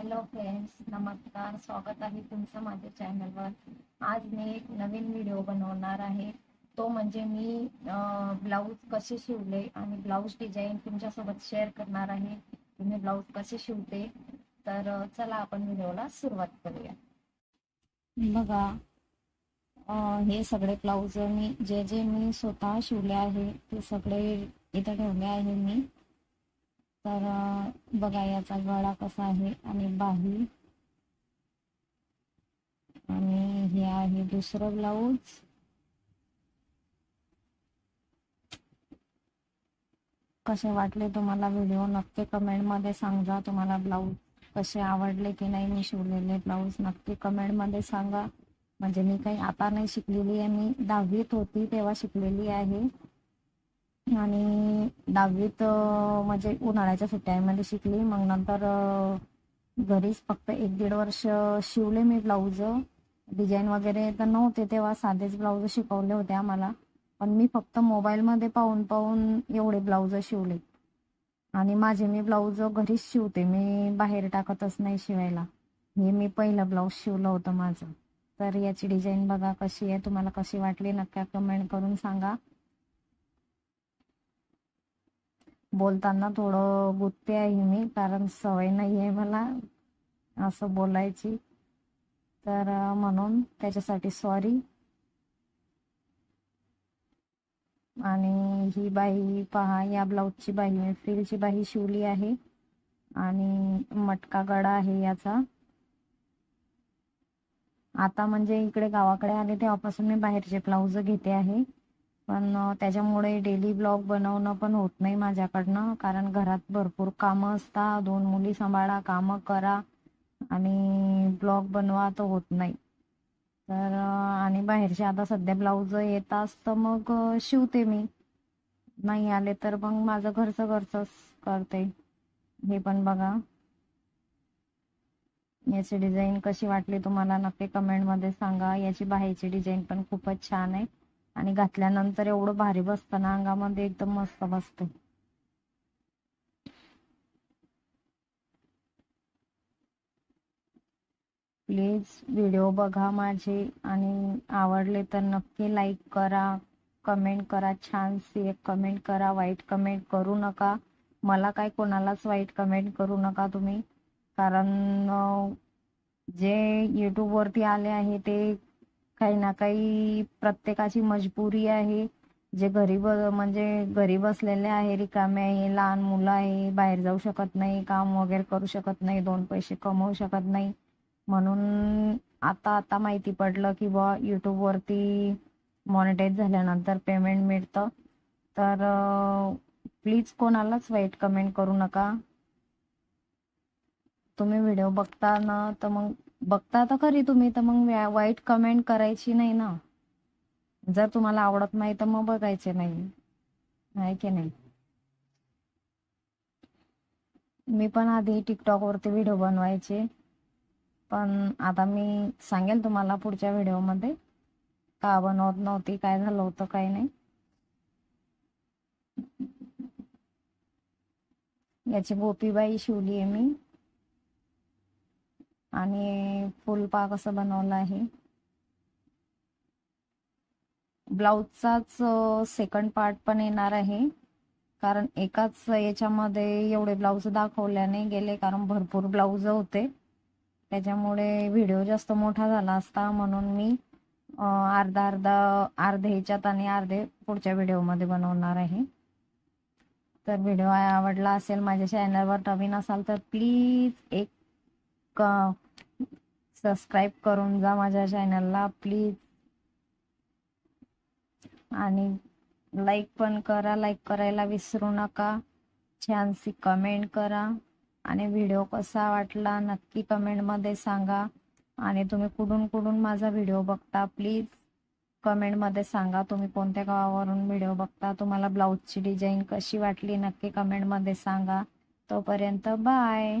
Hello friends नमस्कार स्वागत आहे तुमचं माझ्या चॅनलवर आज मी एक नवीन व्हिडिओ बनवणार आहे. तो म्हणजे मी ब्लाऊज कसे शिवले आणि ब्लाऊज डिझाईन तुमच्यासोबत शेअर करणार आहे. तुम्ही ब्लाऊज कसे शिवते? तर चला आपण व्हिडिओला सुरुवात करूया. बघा हे सगळे ब्लाऊज मी जे जे मी स्वतः शिवले आहे ते सगळे इथं ठेवले आहे मी. तर बघा याचा गळा कसा आहे आणि बाही. आणि हे आहे दुसरं ब्लाऊज. कसे वाटले तुम्हाला व्हिडिओ? नक्की कमेंटमध्ये सांगा. तुम्हाला ब्लाऊज कसे आवडले की नाही? मी शिवलेले ब्लाऊज नक्की कमेंटमध्ये सांगा. म्हणजे मी काही आता नाही शिकलेली आहे. मी दहावीत होती तेव्हा शिकलेली आहे. आणि दहावीत म्हणजे उन्हाळ्याच्या सुट्ट्यांमध्ये शिकली. मग नंतर घरीच फक्त एक दीड वर्ष शिवले मी ब्लाऊज. डिझाईन वगैरे तर नव्हते तेव्हा साधेच ब्लाऊज शिकवले होते आम्हाला. पण मी फक्त मोबाईलमध्ये पाहून पाहून एवढे ब्लाऊज शिवले. आणि माझे मी ब्लाऊज घरीच शिवते. मी बाहेर टाकतच नाही शिवायला. हे मी पहिलं ब्लाऊज शिवलं होतं माझं. तर याची डिझाईन बघा कशी आहे. तुम्हाला कशी वाटली नक्की कमेंट करून सांगा. बोलताना थोडं गुत्ते आहे मी कारण सवय नाही आहे मला असं बोलायची. तर म्हणून त्याच्यासाठी सॉरी आणि ही बाही पहा या ब्लाऊजची बाही मी फ्रिलची बाही शिवली आहे आणि मटका गडा आहे याचा. आता म्हणजे इकडे गावाकडे आले तेव्हापासून मी बाहेरचे ब्लाऊज घेते आहे. पण त्याच्यामुळे डेली ब्लॉग बनवणं पण होत नाही माझ्याकडनं. कारण घरात भरपूर कामं असतात. दोन मुली सांभाळा कामं करा आणि ब्लॉग बनवा तर होत नाही. तर आणि बाहेरचे आता सध्या ब्लाऊज येतात तर मग शिवते मी. नाही आले तर मग माझं घरचं घरचंच करते. हे पण बघा. याची डिझाईन कशी वाटली तुम्हाला नक्की कमेंटमध्ये सांगा. याची बाहेरची डिझाईन पण खूपच छान आहे. आणि घातल्यानंतर एवढं भारी बसतं ना अंगामध्ये एकदम मस्त बसतं प्लीज व्हिडिओ बघा माझे आणि आवडले तर नक्की लाईक करा कमेंट करा छान एक कमेंट करा वाईट कमेंट करू नका. मला काय कोणालाच वाईट कमेंट करू नका तुम्ही. कारण जे यूट्यूबवरती आले आहे ते काही ना काही प्रत्येकाची मजबुरी आहे. जे घरी ब म्हणजे घरी बसलेले आहे रिकामे आहे लहान मुलं आहे बाहेर जाऊ शकत नाही काम वगैरे करू शकत नाही दोन पैसे कमवू शकत नाही. म्हणून आता आता माहिती पडलं की बुवा यूट्यूबवरती मॉनिटाईज झाल्यानंतर पेमेंट मिळतं. तर प्लीज कोणालाच वाईट कमेंट करू नका. तुम्ही व्हिडिओ बघता ना तर मग बघता तर खरी तुम्ही तर मग वाईट कमेंट करायची नाही ना. जर तुम्हाला आवडत नाही तर मग बघायचे नाही. आहे की नाही? मी पण आधी टिकटॉकवरती व्हिडिओ बनवायचे. पण आता मी सांगेल तुम्हाला पुढच्या व्हिडिओमध्ये का बनवत नव्हती काय झालं होतं काय नाही. याची गोपीबाई शिवली आहे मी. आणि फुलपा कसं बनवलं आहे. ब्लाऊजचाच सेकंड पार्ट पण येणार आहे. कारण एकाच याच्यामध्ये एवढे ब्लाऊज दाखवल्याने गेले कारण भरपूर ब्लाऊज होते. त्याच्यामुळे व्हिडिओ जास्त मोठा झाला असता म्हणून मी अर्धा अर्धा अर्धे ह्याच्यात आणि अर्धे पुढच्या व्हिडिओमध्ये बनवणार आहे. तर व्हिडिओ आवडला असेल माझ्या चॅनलवर नवीन असाल तर प्लीज एक सबस्क्राईब करून जा माझ्या चॅनलला प्लीज आणि लाईक पण करा लाईक करायला विसरू नका. छानशी कमेंट करा. आणि व्हिडिओ कसा वाटला नक्की कमेंटमध्ये सांगा. आणि तुम्ही कुठून कुठून माझा व्हिडिओ बघता प्लीज कमेंटमध्ये सांगा तुम्ही कोणत्या गावावरून व्हिडिओ बघता तुम्हाला ब्लाऊजची डिझाईन कशी वाटली नक्की कमेंटमध्ये सांगा. तोपर्यंत बाय